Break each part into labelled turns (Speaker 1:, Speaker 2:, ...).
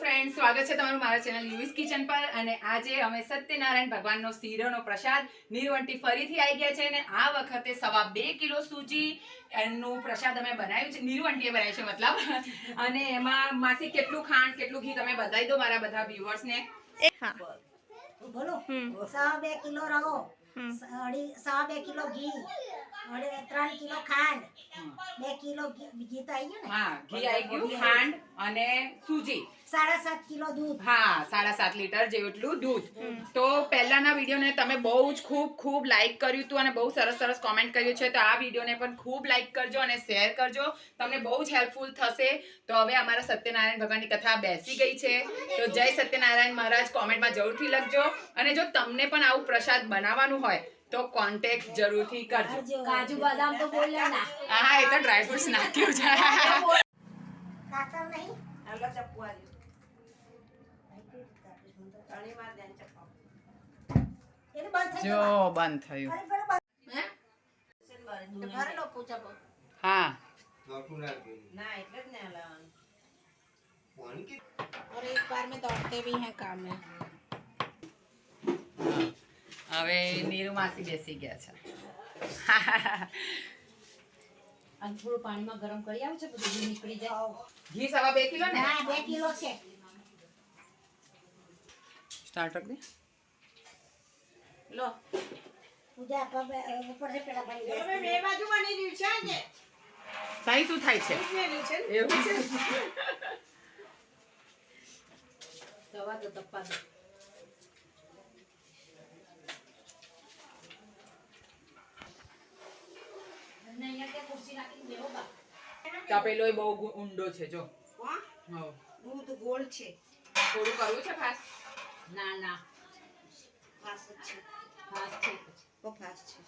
Speaker 1: Friend સ્વાગત છે તમારું મારા ચેનલ યુવિસ કિચન પર. અને આજે અમે સત્યનારાયણ ભગવાનનો શીરોનો પ્રસાદ નીરવંટી ફરીથી આવી ગયા છે અને આ વખતે સવા બે કિલો સૂજી એનું પ્રસાદ અમે બનાવ્યું છે. નીરવંટીએ બનાવ્યું છે મતલબ. અને એમાં માસી કેટલું ખાંડ કેટલું ઘી તમે બતાવી દો મારા બધા વ્યુઅર્સને
Speaker 2: બોલો. સવા બે કિલો રવો સવા બે કિલો ઘી. ત્રણ કિલો ખાંડ. બે કિલો ઘી. તો આવી ગયું ને?
Speaker 1: હા ઘી આવી ગયું ખાંડ અને સૂજી.
Speaker 2: સાડા સાત કિલો દૂધ.
Speaker 1: હા સાડા સાત લીટર જેટલું દૂધ. તો પહેલાના વિડીયોને તમે બહુ જ ખૂબ ખૂબ લાઇક કર્યું હતું અને બહુ સરસ સરસ કોમેન્ટ કર્યું છે. તો આ વિડીયોને પણ ખૂબ લાઇક કરજો અને શેર કરજો. તમને બહુ જ હેલ્પફુલ થશે. તો હવે અમારા સત્યનારાયણ ભગવાનની કથા બેસી ગઈ છે. તો જય સત્યનારાયણ મહારાજ કોમેન્ટમાં જરૂરથી લખજો. અને જો તમને પણ આવું પ્રસાદ બનાવવાનું હોય તો કોન્ટેક્ટ જરૂરથી કરજો.
Speaker 2: કરજો.
Speaker 3: કાજુ બદામ તો બોલ્યા ના.
Speaker 1: હા એ તો નાખ્યું છે.
Speaker 2: કાતર નહીં.
Speaker 4: હાલો ચપ્પુ
Speaker 1: જો
Speaker 2: ગયું
Speaker 1: બંધ થયું
Speaker 2: ફરી ફરી બંધ.
Speaker 3: ભર લો પૂછા પર
Speaker 1: હા
Speaker 4: ના એટલે જ ને હલાવવાનું.
Speaker 3: और एक बार में दौड़ते भी हैं काम में
Speaker 1: હવે નીરુ માસી બેસી ગયા છે
Speaker 3: અને થોડું પાણીમાં ગરમ કરી આવું છે બધું ઘી નીકળી જાય
Speaker 1: ઘી સવા બે કિલો ને
Speaker 2: હા બે કિલો છે
Speaker 1: સ્ટાર્ટ કરી દે
Speaker 4: લો.
Speaker 2: પૂજા ઉપર છે પેલા બની ગયા
Speaker 4: હવે બે બાજુ બની રહ્યું છે આજે
Speaker 1: સાઈ શું થાય છે. એવું છે
Speaker 3: દવા તો તપ્પા દો
Speaker 1: તપેલો એ બહુ ઊંડો છે જો.
Speaker 4: દૂધ ગોળ છે.
Speaker 1: થોડું કરવું છે ફાસ્ટ
Speaker 3: ના ના.
Speaker 4: ફાસ છે.
Speaker 3: ફાસ છે પછી.
Speaker 4: બહુ ફાસ છે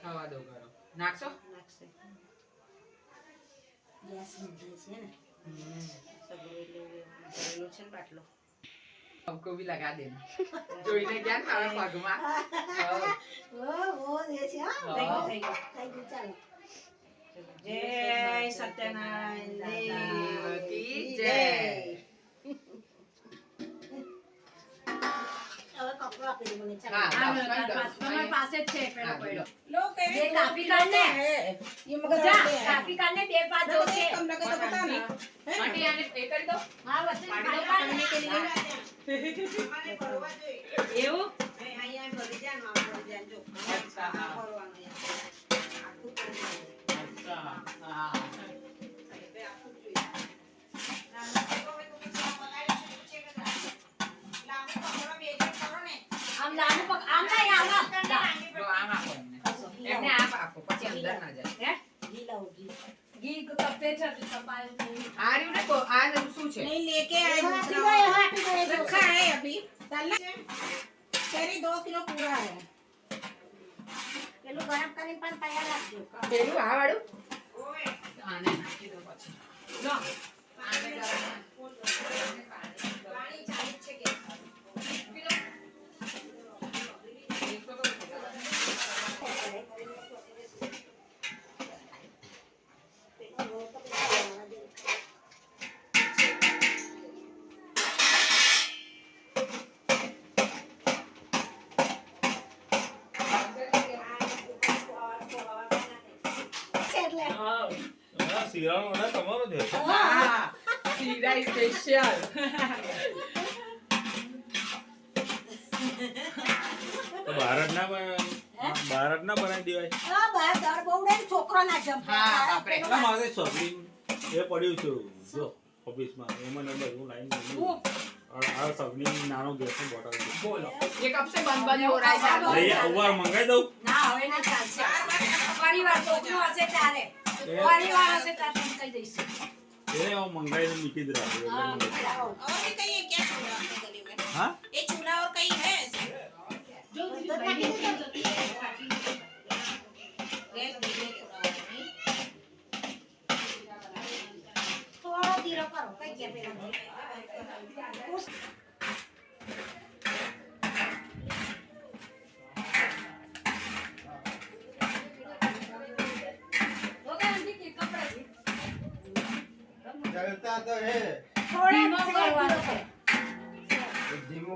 Speaker 1: થવા દો ગરમ નાખશો
Speaker 4: નાખશે
Speaker 2: ગેસ મૂકી છે ને
Speaker 4: સગડો એટલે ભરેલો છે ને બાટલો
Speaker 1: हमको भी लगा देना જોઈને ગયા ને તારા પગમાં હવ.
Speaker 2: ઓ બહુ દે છે હા
Speaker 4: થઈ ગયું થઈ ગયું
Speaker 2: થઈ ગયું ચાલો
Speaker 4: જય
Speaker 3: તમારી પાસે જ છે પેલો. એવું?
Speaker 4: ભરી જાય ભરી જાય જો. ભરવાનું જા.
Speaker 3: જો
Speaker 1: આમ આપો એમને એમને આપ આપો પછી અંદર ના જાય
Speaker 3: હે
Speaker 2: ઘી લાવો ઘી
Speaker 3: ઘી કપે છે તો તમારે નહીં.
Speaker 1: આ રહ્યું ને કો- આ શું છે
Speaker 4: नहीं लेके आए
Speaker 2: हाँ,
Speaker 4: दूसरा
Speaker 2: आपी गए, हाँ, आपी गए,
Speaker 4: रखा है अभी डालना चेरी दो किलो पूरा है
Speaker 2: પેલું ગરમ કરીને પણ તૈયાર રાખજો
Speaker 1: પેલું આ વાળું આને નાખી દો પછી લો આને ગરમ
Speaker 4: पानी
Speaker 5: શિરાળો ને તમારો જ હતો
Speaker 1: હા. શિરાઈ સ્પેશિયલ
Speaker 5: તો ભારત ના ભારત ના બનાવી દેવાય.
Speaker 2: હા બા દર બહુડે છોકરો ના જમ
Speaker 1: હા બાપરે
Speaker 5: એટલે મારે શોપિંગ એ પડ્યું છે. જો ઓફિસમાં. એમાં નંબર હું લાઈન હું? નાનો ગેસ બોટલ
Speaker 1: બોલો. એક કપ બંધ બંધ હો રહા છે
Speaker 5: લઈ મંગાઈ દઉં.
Speaker 3: ના હવે ના ચાલશે. પરિવાર છોકરો હશે ત્યારે. परिवार से का तुम
Speaker 5: कह दैस ए ओ मंगाई ने निकल
Speaker 3: रहा
Speaker 5: है
Speaker 4: और भी कहीं है क्या चूल्हा आपके गली में
Speaker 5: हाँ
Speaker 4: ये चूल्हा और कहीं है जो
Speaker 3: तो
Speaker 2: ताकि तो ताकि
Speaker 4: गैस दे थोड़ा
Speaker 2: धीरे
Speaker 3: करो कहीं क्या मेरा कपड़े
Speaker 6: चलता तो है
Speaker 2: થોડા
Speaker 3: ધીમો
Speaker 2: ધીરો
Speaker 3: કરવાનો
Speaker 2: કરો.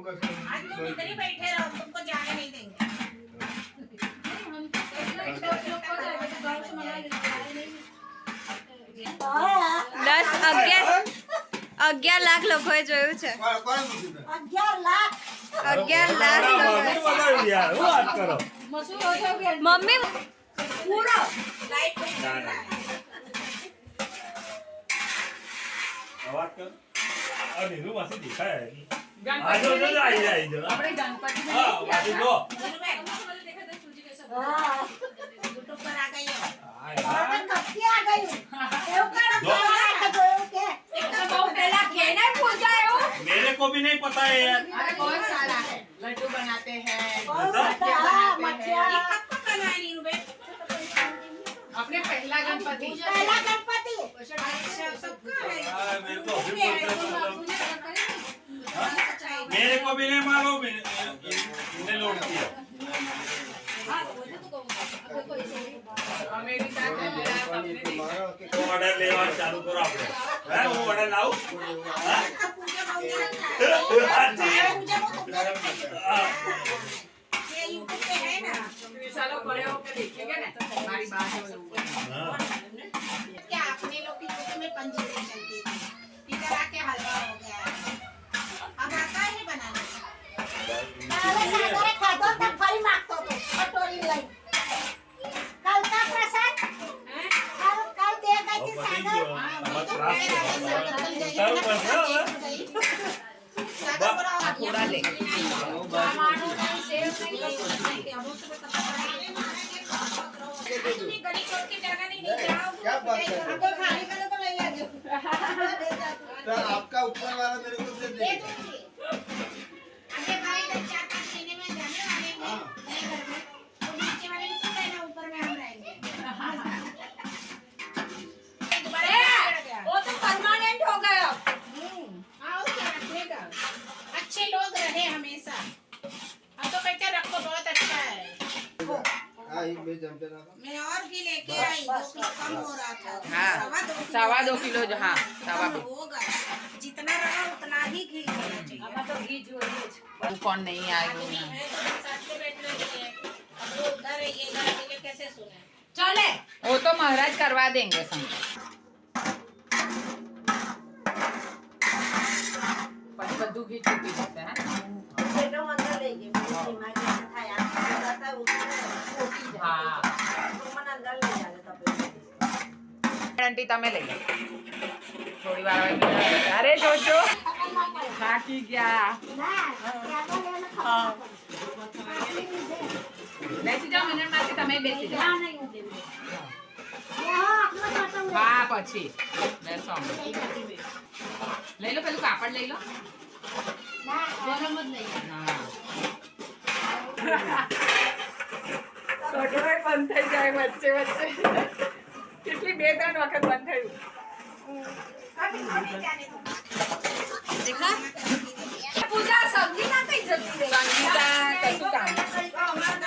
Speaker 3: છે
Speaker 4: आज तुम इधर ही बैठे रहो तुमको जाने नहीं देंगे
Speaker 6: દસ અગિયાર અગિયાર લાખ લોકોએ જોયું છે
Speaker 2: અગિયાર લાખ
Speaker 6: અગિયાર લાખ
Speaker 5: ના,
Speaker 6: લોકોએ
Speaker 5: મમ્મી બતાવી યાર શું વાત કરો
Speaker 6: મમ્મી
Speaker 2: પૂરો
Speaker 5: અવાજ કર આ નીરુ માસી દેખાય આ જો જો જો, આઈ જાય, આઈ જાય.
Speaker 1: આપણે ગણપતિ
Speaker 5: હા માસી જો
Speaker 2: હા
Speaker 4: यूट्यूब पर आ गई हो
Speaker 5: હાય,
Speaker 2: હવે
Speaker 5: હાય.
Speaker 2: કપી આ ગયું એવું કરો
Speaker 5: જો.
Speaker 2: તો જોયું કે
Speaker 5: मेरे को भी नहीं पता है यार
Speaker 1: अरे बहुत सारा है लड्डू बनाते हैं
Speaker 2: બહુ
Speaker 5: બધા?
Speaker 2: બધા હા,
Speaker 4: ये
Speaker 2: મઠિયા
Speaker 4: कब को बनाए नीरू बे
Speaker 1: अपने पहला गणपति
Speaker 2: પહેલા ગણપતિ
Speaker 4: अच्छा सब का है
Speaker 5: हाँ, मेरे को भी नहीं मालूम इन्हें लोड किया। तो ऑर्डर लेवा चालू करो
Speaker 4: आपने है वो
Speaker 5: ऑर्डर
Speaker 4: लाओ। यूट्यूब पे है। ना
Speaker 1: विशालों बड़े होकर देखिएगा ना हमारी बात
Speaker 4: क्या अपने लोग की रोटी में पंजीरी चलती? थी इधर आके हलवा हो गया। अब आता है बनाना।
Speaker 2: पहले सागर खा दो तब फल मांगतो तो। कटोरी लाई कल का प्रसाद? कल कल
Speaker 5: दे
Speaker 2: गई
Speaker 5: थी
Speaker 2: सागर।
Speaker 5: हाँ तो मेरा सागर बन जाएगी सागर
Speaker 1: पूरा ले।
Speaker 4: टमाटर का सेव नहीं तो खाली करो तो ले आजो
Speaker 7: तो आपका ऊपर वाला मेरे को दे
Speaker 4: दे
Speaker 7: दे।
Speaker 4: भाई इधर चार पाँच महीने में जाने वाले हैं। नए घर में तो नीचे वाले में तुम रहना ऊपर में हम रहेंगे दोबारा
Speaker 3: वो तो परमानेंट हो गया।
Speaker 4: हाँ और क्या रखेगा अच्छे लोग रहे हमेशा।
Speaker 7: मैं
Speaker 4: और भी लेके आई कम हो रहा था।
Speaker 1: हाँ,
Speaker 4: सवा दो किलो
Speaker 1: जो हाँ सवा
Speaker 4: होगा जितना रहा उतना ही घी होना चाहिए।
Speaker 1: कौन नहीं
Speaker 4: चले। वो
Speaker 1: तो महाराज करवा देंगे
Speaker 2: कद्दू घी छुपी हैं।
Speaker 1: આંટી તમે લઈ લો. થોડી વાર અરે જોજો થાકી ગયા. બેસી જાઓ મિનિટમાંથી તમે બેસી જાઓ.
Speaker 2: હા
Speaker 1: પછી. બેસો લઈ લો પેલું કાપડ લઈ લો. હા. બંધ થઈ જાય વચ્ચે વચ્ચે. કેટલી બે ત્રણ વખત બંધ થયું.
Speaker 3: પૂજા સમજી ના કઈ જતી
Speaker 1: સંગીતા કશું કામ બંધ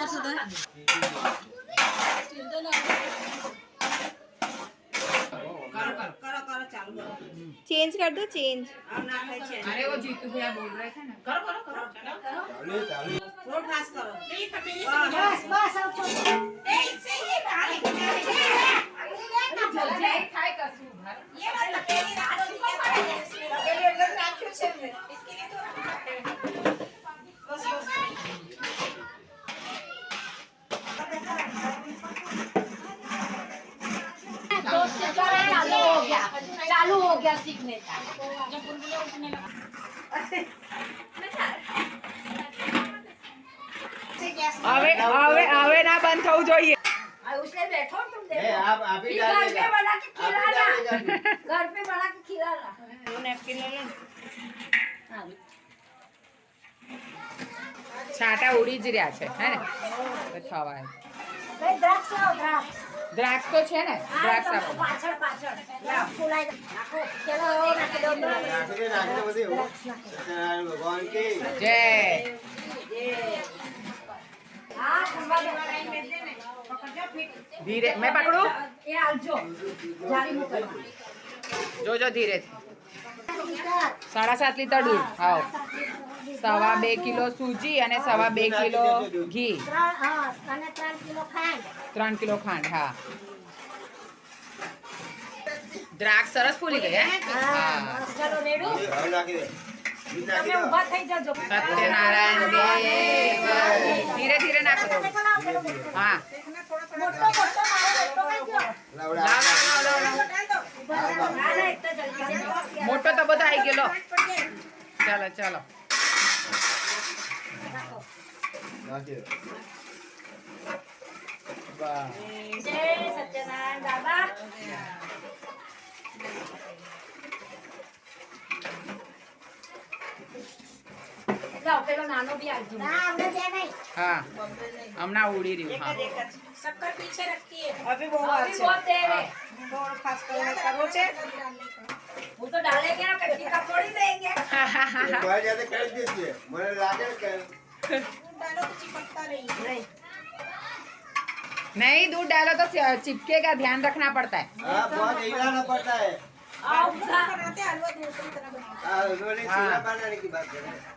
Speaker 1: થયું
Speaker 4: कर दो चेंज
Speaker 1: अरे वो जीतू भैया बोल रहे थे ना करो करो करो
Speaker 4: करो
Speaker 3: करो करो करो
Speaker 1: करो करो करो करो બંધ થવું જોઈએ
Speaker 3: उसने बैठो तुम
Speaker 7: ए,
Speaker 3: देखो
Speaker 7: आप आप ही
Speaker 3: फिर घर पे
Speaker 7: डालिएगा
Speaker 3: बना के
Speaker 7: आप ही
Speaker 3: खिलाना
Speaker 7: डालिएगा
Speaker 3: घर पे बना के खिलाना
Speaker 1: છાંટા ઉડી જ રહ્યા છે હે ને તો થવાય
Speaker 2: બે દ્રાક્ષ લાવો દ્રાક્ષ
Speaker 1: દ્રાક્ષ તો છે ને દ્રાક્ષ આપો
Speaker 3: પાછળ પાછળ
Speaker 2: દ્રાક્ષ ફૂલાઈ નાખો ચલો હવે નાખી દો અંદર.
Speaker 7: રાખી દે રાખી દે બધી એવું. સત્યનારાયણ ભગવાન की
Speaker 1: જય
Speaker 3: હા
Speaker 1: ધીરે મેં પકડું?
Speaker 3: એ આવજો જારી મૂકવા.
Speaker 1: જોજો ધીરે સાડા સાત લીટર દૂધ. આવો. સવા બે કિલો સૂજી અને સવા બે કિલો ઘી.
Speaker 2: ત્રણ કિલો ખાંડ.
Speaker 1: હા. દ્રાક્ષ સરસ ફૂલી ગઈ હે?
Speaker 3: તમે ઊભા થઈ જજો.
Speaker 1: સત્યનારાયણ દેવ. ધીરે ધીરે નાખો. હા.
Speaker 2: મોટો મોટો
Speaker 3: તો જલ્દી
Speaker 1: મોટો તો બધો આવી ગયો ચાલો ચાલો.
Speaker 3: જય સત્યનારાયણ બાબા. લાવ પેલો નાનો બી આવજો
Speaker 2: ના અમને દે નહીં
Speaker 1: હા હમણાં ઉડી રહ્યું હા
Speaker 3: શક્કર પીછે રખતી है
Speaker 4: अभी वो बात
Speaker 3: अभी
Speaker 4: है
Speaker 3: बहुत देर है
Speaker 4: थोड़ा खास करने करो छे
Speaker 3: वो तो डालेंगे ना कट्टी का थोड़ी देंगे
Speaker 7: બહાર જાતે કરી દેશે મને લાગે ને કે
Speaker 4: डालो तो चिपकता नहीं
Speaker 1: नहीं दूध डालो तो चिपकेगा ध्यान रखना पड़ता है
Speaker 7: हाँ बहुत हिलाना पड़ता है
Speaker 3: आओ उठा
Speaker 4: बनाते हैं हलवा दूसरी तरह बनाते
Speaker 7: हाँ उन्होंने
Speaker 1: हाँ।
Speaker 7: सीधा बनाने की बात करी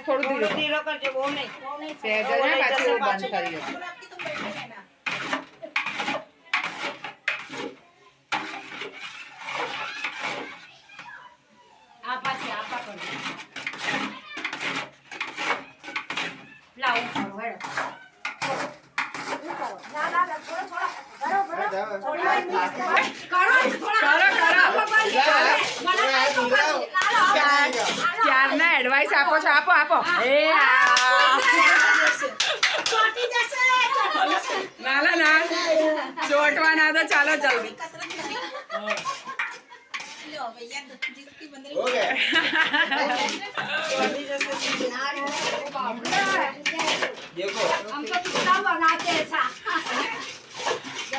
Speaker 1: થોડું ધીરો. કરજો બહુ નહીં. બંધ કરી આપો છો આપો આપો એ ના ના ના ચોટવાના તો ચાલો જલ્દી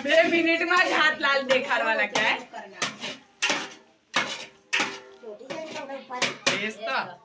Speaker 1: બે મિનિટમાં જ હાથ લાલ દેખાડવા લાગ્યા है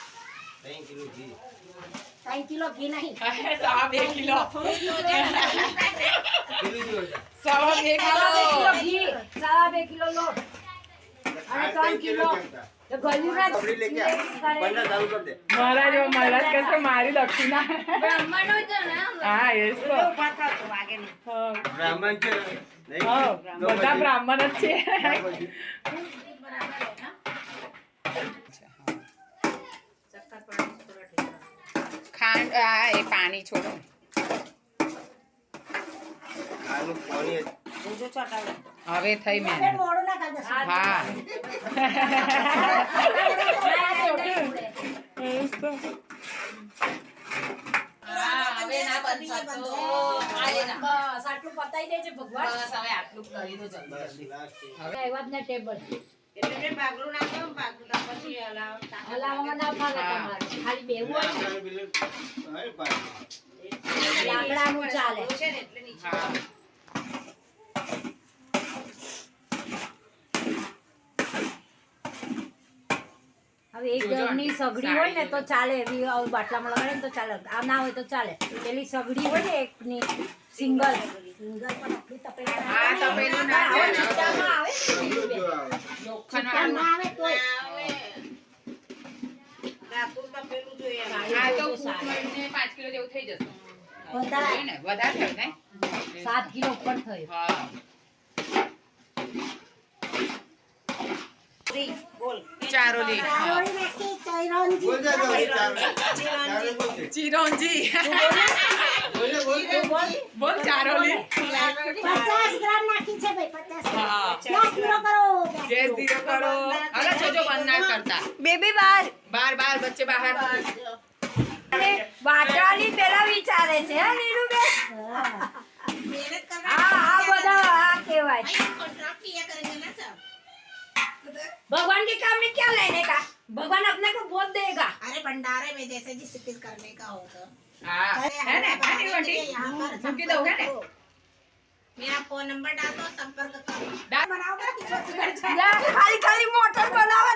Speaker 7: ત્રણ કિલો ઘી.
Speaker 2: ત્રણ કિલો ઘી નહીં.
Speaker 1: સવા બે
Speaker 3: બ્રાહ્મણ
Speaker 1: બધા બ્રાહ્મણ જ છે. ખાંડ આ એ પાણી છોડો હવે થઈ
Speaker 2: દેશો
Speaker 1: હા.
Speaker 3: ભગવાન.
Speaker 1: હવે આટલું કરી દો જલ્દી.
Speaker 3: ટેબલ.
Speaker 4: એટલે મેં ભાગરું નાખ્યો ભાગરું પછી હલાવ
Speaker 3: હલાવવામાં ના તમારે. ખાલી બેવું હોય
Speaker 7: લાકડાનું બિલ- હા, પાણી.
Speaker 3: લાકડાનું ચાલે.
Speaker 4: છે ને એટલે નીચે
Speaker 3: હવે એક જણની સગડી હોય ને તો ચાલે એવી આવું બાટલામાં લગાડે ને તો ચાલે. આ ના હોય તો ચાલે. પેલી સગડી હોય ને એકની સિંગલ.
Speaker 2: સિંગલ પણ
Speaker 1: આ તપેલું જેવું થઈ જશે
Speaker 3: સાત કિલો ઉપર થયું
Speaker 1: હા
Speaker 7: છે
Speaker 1: ચિરોંજી.
Speaker 7: બોલ
Speaker 1: ચારોલી
Speaker 2: 50 ગ્રામ નાખી છે ભાઈ 50
Speaker 1: હા.
Speaker 2: ગેસ ધીરો કરો.
Speaker 1: ગેસ ધીરો કરો. અરે જોજો બંધ કરતા.
Speaker 6: બેબી બાર.
Speaker 1: બાર બાર બચ્ચે બહાર.
Speaker 6: વાટવાની પેલા વિચારે છે હા
Speaker 2: નીરુ
Speaker 4: બે હા
Speaker 6: આ બધા આ કહેવાય.
Speaker 4: કોન્ટ્રાક્ટ કિયા કરેંગે ના સાહેબ
Speaker 3: भगवान के काम में क्या लेने का? भगवान अपने को बहुत देगा।
Speaker 4: अरे भंडारे में जैसे जिस चीज़ करने का हो तो।
Speaker 1: है ना? ना?
Speaker 4: मेरा फ़ोन नंबर संपर्क
Speaker 1: खाली
Speaker 3: खाली मोटर बनावा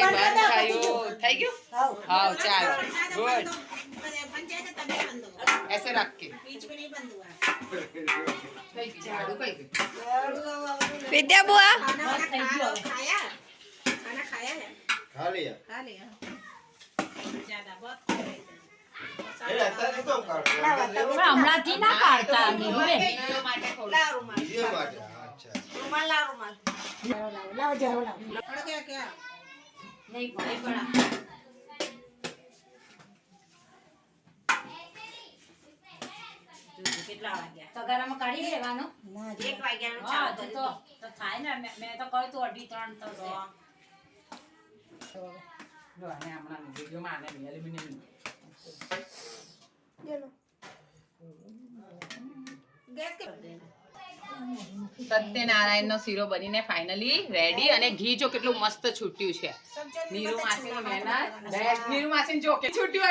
Speaker 2: બંધ
Speaker 1: બંધ
Speaker 2: કરી દો,
Speaker 1: થયું થઈ ગયું
Speaker 2: હવ
Speaker 1: હા ચાલો
Speaker 4: प्रसाद
Speaker 1: ગુડ
Speaker 4: बंद हो- बन जाएगा तभी बंद होगा
Speaker 1: ऐसे रख के
Speaker 4: बीच में नहीं बंद हुआ
Speaker 1: કઈ ગઈ ઝાડુ કઈ ગઈ
Speaker 6: વિદ્યા બુઆ
Speaker 4: खाना वाना खा खाया खाना खाया है
Speaker 7: ખા लिया.
Speaker 4: खा लिया ज्यादा बहुत खा रहे थे
Speaker 7: એ અત્યારે તો કાઢો.
Speaker 3: પણ હમણાંથી ના કાઢતા નીરુબેન
Speaker 1: વિડીયો માટે થોડું.
Speaker 4: ला रुमाल
Speaker 7: વિડીયો માટે. હા, અચ્છા.
Speaker 4: रुमाल ला रुमाल
Speaker 2: લાવો લાવો લાવો
Speaker 3: નહીં પણ
Speaker 4: કેટલા વાગ્યા
Speaker 3: તગારામાં કાઢી લેવાનો.
Speaker 4: એક વાગ્યાનું
Speaker 3: હા તો તો તો થાય ને મેં મેં તો કહ્યું તું અઢી ત્રણ તો
Speaker 1: જો આને હમણાં વિડીયોમાં આને એલ્યુમિનિયમ
Speaker 4: ગેસ કે
Speaker 1: સત્યનારાયણનો શીરો બનીને ફાઇનલી રેડી અને ઘી જો કેટલું મસ્ત છૂટ્યું છે. નીરુ માસીની છૂટ્યું છૂટ્યો